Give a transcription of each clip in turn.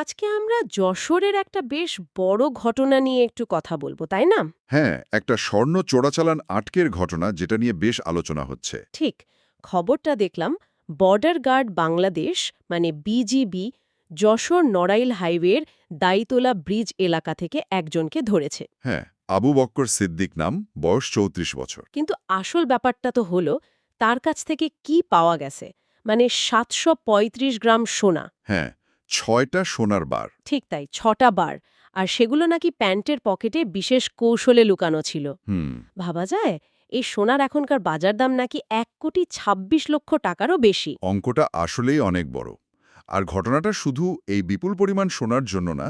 আজকে আমরা যশোরের একটা বেশ বড় ঘটনা নিয়ে একটু কথা বলব তাই না? হ্যাঁ একটা স্বর্ণ চোরাচালান আটকের ঘটনা যেটা নিয়ে বেশ আলোচনা হচ্ছে। ঠিক খবরটা দেখলাম বর্ডার গার্ড বাংলাদেশ মানে বিজিবি যশোর নড়াইল হাইওয়ের দাইতোলা ব্রিজ এলাকা থেকে একজনকে ধরেছে। হ্যাঁ আবু বক্কর সিদ্দিক নাম বয়স চৌত্রিশ বছর। কিন্তু আসল ব্যাপারটা তো হলো তার কাছ থেকে কি পাওয়া গেছে? মানে সাতশো পঁয়ত্রিশ গ্রাম সোনা। হ্যাঁ ছয়টা সোনার বার। ঠিক তাই ছটা বার। আর সেগুলো নাকি প্যান্টের পকেটে বিশেষ কৌশলে লুকানো ছিল। ভাবা যায় এই সোনার এখনকার বাজার দাম নাকি এক কোটি ২৬ লক্ষ টাকারও বেশি। অঙ্কটা আসলেই অনেক বড়। আর ঘটনাটা শুধু এই বিপুল পরিমাণ সোনার জন্য না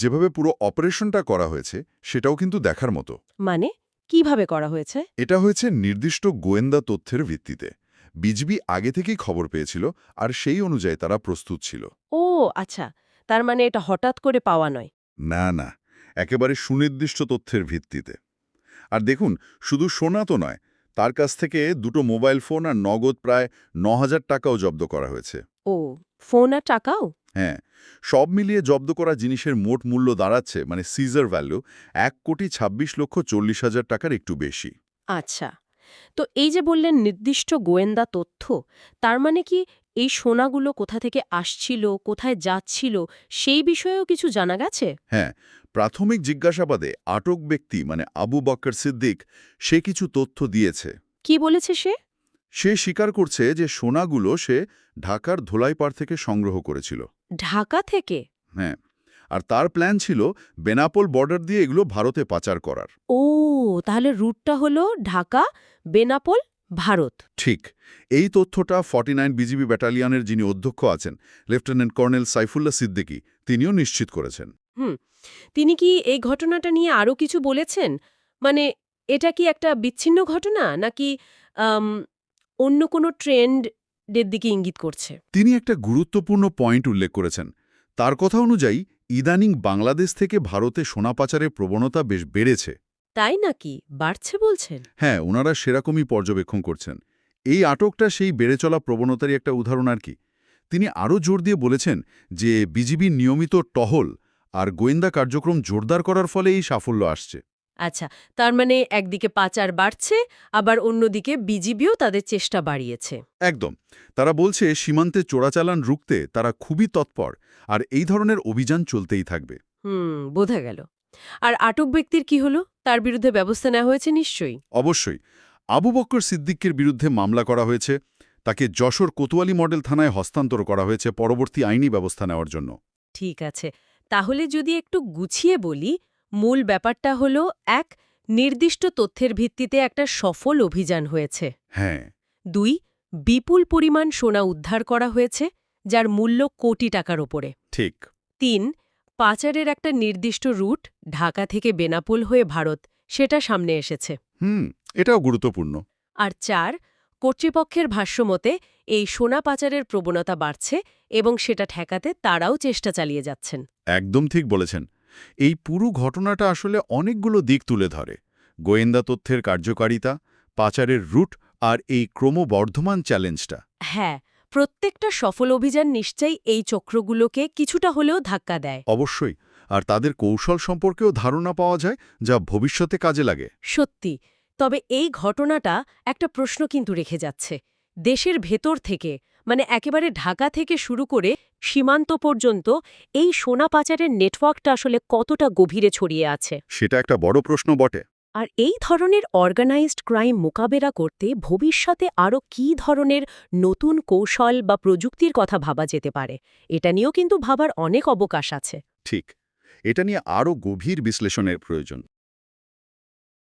যেভাবে পুরো অপারেশনটা করা হয়েছে সেটাও কিন্তু দেখার মতো। মানে কীভাবে করা হয়েছে? এটা হয়েছে নির্দিষ্ট গোয়েন্দা তথ্যের ভিত্তিতে। বিজবি আগে থেকেই খবর পেয়েছিল আর সেই অনুযায়ী তারা প্রস্তুত ছিল। ও আচ্ছা। তার মানে এটা হঠাৎ করে পাওয়া নয়। না না। একেবারে সুনির্দিষ্ট তথ্যের ভিত্তিতে। আর দেখুন শুধু সোনা তো নয় তার কাছ থেকে দুটো মোবাইল ফোন আর নগদ প্রায় ন হাজার টাকাও জব্দ করা হয়েছে। ও ফোন আর টাকাও? হ্যাঁ সব মিলিয়ে জব্দ করা জিনিসের মোট মূল্য দাঁড়াচ্ছে মানে সিজার ভ্যালু এক কোটি ২৬ লক্ষ চল্লিশ হাজার টাকার একটু বেশি। আচ্ছা। তো এই যে বললেন নির্দিষ্ট গোয়েন্দা তথ্য তার মানে কি এই সোনাগুলো কোথা থেকে আসছিল কোথায় যাচ্ছিল সেই বিষয়েও কিছু জানা গেছে? হ্যাঁ প্রাথমিক জিজ্ঞাসাবাদে আটক ব্যক্তি মানে আবু বক্কর সিদ্দিক সে কিছু তথ্য দিয়েছে। কি বলেছে সে? সে স্বীকার করছে যে সোনাগুলো সে ঢাকার ধোলাইপাড় থেকে সংগ্রহ করেছিল। ঢাকা থেকে? হ্যাঁ। আর তার প্ল্যান ছিল বেনাপোল বর্ডার দিয়ে এগুলো ভারতে পাচার করার। ও তাহলে রুটটা হলো ঢাকা বেনাপোল ভারত। ঠিক। এই তথ্যটা ফর্টি নাইন বিজিবি ব্যাটালিয়নের যিনি অধ্যক্ষ আছেন লেফটেন্যান্ট কর্নেল সাইফুল্লাহ সিদ্দিকী তিনিও নিশ্চিত করেছেন। হুম। তিনি কি এই ঘটনাটা নিয়ে আরও কিছু বলেছেন? মানে এটা কি একটা বিচ্ছিন্ন ঘটনা নাকি অন্য কোনো ট্রেন্ডের দিকে ইঙ্গিত করছে? তিনি একটা গুরুত্বপূর্ণ পয়েন্ট উল্লেখ করেছেন। তার কথা অনুযায়ী ইদানিং বাংলাদেশ থেকে ভারতে সোনা পাচারের প্রবণতা বেশ বেড়েছে। তাই নাকি? বাড়ছে বলছেন? হ্যাঁ ওনারা সেরকমই পর্যবেক্ষণ করছেন। এই আটকটা সেই বেড়ে চলা প্রবণতারই একটা উদাহরণ আর কি। তিনি আরও জোর দিয়ে বলেছেন যে বিজিবির নিয়মিত টহল আর গোয়েন্দা কার্যক্রম জোরদার করার ফলে এই সাফল্য আসছে। আচ্ছা তার মানে একদিকে পাচার বাড়ছে আবার অন্যদিকে বিজিবিও তাদের চেষ্টা বাড়িয়েছে। একদম। তারা বলছে সীমান্তে চোরাচালান রুখতে তারা খুবই তৎপর আর এই ধরনের অভিযান চলতেই থাকবে। হুম বোঝা গেল। আর আটক ব্যক্তির কি হলো? তার বিরুদ্ধে ব্যবস্থা নেওয়া হয়েছে নিশ্চয়ই? অবশ্যই। আবু বক্কর সিদ্দিকের বিরুদ্ধে মামলা করা হয়েছে। তাকে যশোর কোতোয়ালি মডেল থানায় হস্তান্তর করা হয়েছে পরবর্তী আইনি ব্যবস্থা নেওয়ার জন্য। ঠিক আছে। তাহলে যদি একটু গুছিয়ে বলি মূল ব্যাপারটা হলো এক নির্দিষ্ট তথ্যের ভিত্তিতে একটা সফল অভিযান হয়েছে। হ্যাঁ। দুই বিপুল পরিমাণ সোনা উদ্ধার করা হয়েছে যার মূল্য কোটি টাকার ওপরে। ঠিক। তিন পাচারের একটা নির্দিষ্ট রুট ঢাকা থেকে বেনাপোল হয়ে ভারত সেটা সামনে এসেছে। হুম এটাও গুরুত্বপূর্ণ। আর চার কর্তৃপক্ষের ভাষ্যমতে এই সোনা পাচারের প্রবণতা বাড়ছে এবং সেটা ঠেকাতে তারাও চেষ্টা চালিয়ে যাচ্ছেন। একদম ঠিক বলেছেন। এই পুরো ঘটনাটা আসলে অনেকগুলো দিক তুলে ধরে। গোয়েন্দা তথ্যের কার্যকারিতা পাচারের রুট আর এই ক্রমবর্ধমান চ্যালেঞ্জটা। হ্যাঁ প্রত্যেকটা সফল অভিযান নিশ্চয়ই এই চক্রগুলোকে কিছুটা হলেও ধাক্কা দেয়। অবশ্যই আর তাদের কৌশল সম্পর্কেও ধারণা পাওয়া যায় যা ভবিষ্যতে কাজে লাগে। সত্যি তবে এই ঘটনাটা একটা প্রশ্ন কিন্তু রেখে যাচ্ছে। দেশের ভেতর থেকে মানে একেবারে ঢাকা থেকে শুরু করে সীমান্ত পর্যন্ত এই সোনা পাচারের নেটওয়ার্কটা আসলে কতটা গভীরে ছড়িয়ে আছে? সেটা একটা বড় প্রশ্ন বটে। আর এই ধরনের অর্গানাইজড ক্রাইম মোকাবেলা করতে ভবিষ্যতে আরও কী ধরনের নতুন কৌশল বা প্রযুক্তির কথা ভাবা যেতে পারে এটা নিয়েও কিন্তু ভাবার অনেক অবকাশ আছে। ঠিক। এটা নিয়ে আরও গভীর বিশ্লেষণের প্রয়োজন।